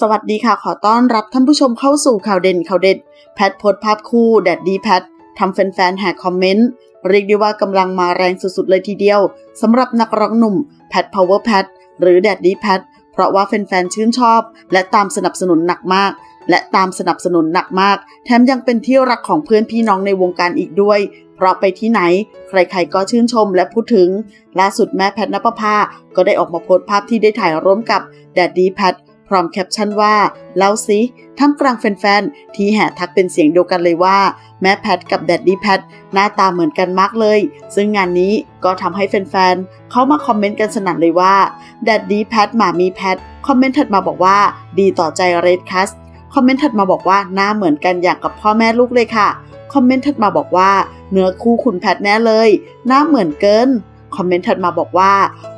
สวัสดีค่ะ ขอต้อนรับท่านผู้ชมเข้าสู่ข่าวเด่นข่าวเด็ด แพทโพสภาพคู่แดดดีแพททำแฟนๆแห่คอมเมนต์ เรียกได้ว่ากำลังมาแรงสุดๆเลยทีเดียวสำหรับนักร้องหนุ่มแพทพาวเวอร์แพทหรือแดดดีแพทเพราะว่าแฟนๆชื่นชอบ และตามสนับสนุนหนักมาก และตามสนับสนุนหนักมาก แถมยังเป็นที่รักของเพื่อนพี่น้องในวงการอีกด้วย เพราะไปที่ไหน ใครๆก็ชื่นชมและพูดถึง ล่าสุดแม่แพทนปภาก็ได้ออกมาโพสต์ภาพที่ได้ถ่ายร่วมกับแดดดีแพท พร้อมแคปชั่นว่าเล่าสิท่ามกลางแฟนๆ ที่แห่ทักเป็นเสียงเดียวกันเลยว่า แม่แพทกับแดดดี้แพทหน้าตาเหมือนกันมากเลย ซึ่งงานนี้ก็ทำให้แฟนๆ เข้ามาคอมเมนต์กันสนั่นเลยว่าแดดดี้แพทหมามีแพทคอมเมนต์ถัดมาบอกว่าดีต่อใจเรดคัสคอมเมนต์ถัดมาบอกว่าหน้าเหมือนกันอย่างกับพ่อแม่ลูกเลยค่ะคอมเมนต์ถัดมาบอกว่าเนื้อคู่คุณแพทแน่เลยหน้าเหมือนเกินคอมเมนต์ถัดมาบอกว่า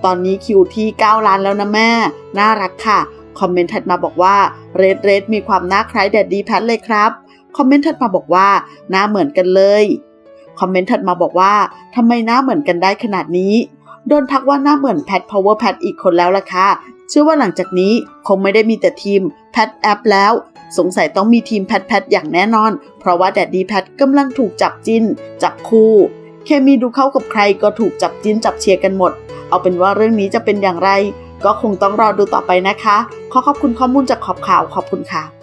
ตอนนี้คิวที่ 9 ล้านแล้วนะแม่ น่ารักค่ะ คอมเมนต์ถัดมาบอกว่าเรดเรดมีความน้าคล้ายแดดดีแพทเลยครับ คอมเมนต์ถัดมาบอกว่าหน้าเหมือนกันเลย คอมเมนต์ถัดมาบอกว่าทำไมหน้าเหมือนกันได้ขนาดนี้ โดนทักว่าหน้าเหมือนแพทพาวเวอร์แพทอีกคนแล้วล่ะค่ะ เชื่อว่าหลังจากนี้คงไม่ได้มีแต่ทีมแพทแอปแล้ว สงสัยต้องมีทีมแพทแพทอย่างแน่นอน เพราะว่าแดดดีแพทกำลังถูกจับจิ้น จับคู่ เคมีดูเข้ากับใครก็ถูกจับจิ้นจับเชียร์กันหมด เอาเป็นว่าเรื่องนี้จะเป็นอย่างไร ก็คงต้องรอดูต่อไปนะคะ ขอขอบคุณข้อมูลจากขอบข่าวขอบคุณค่ะ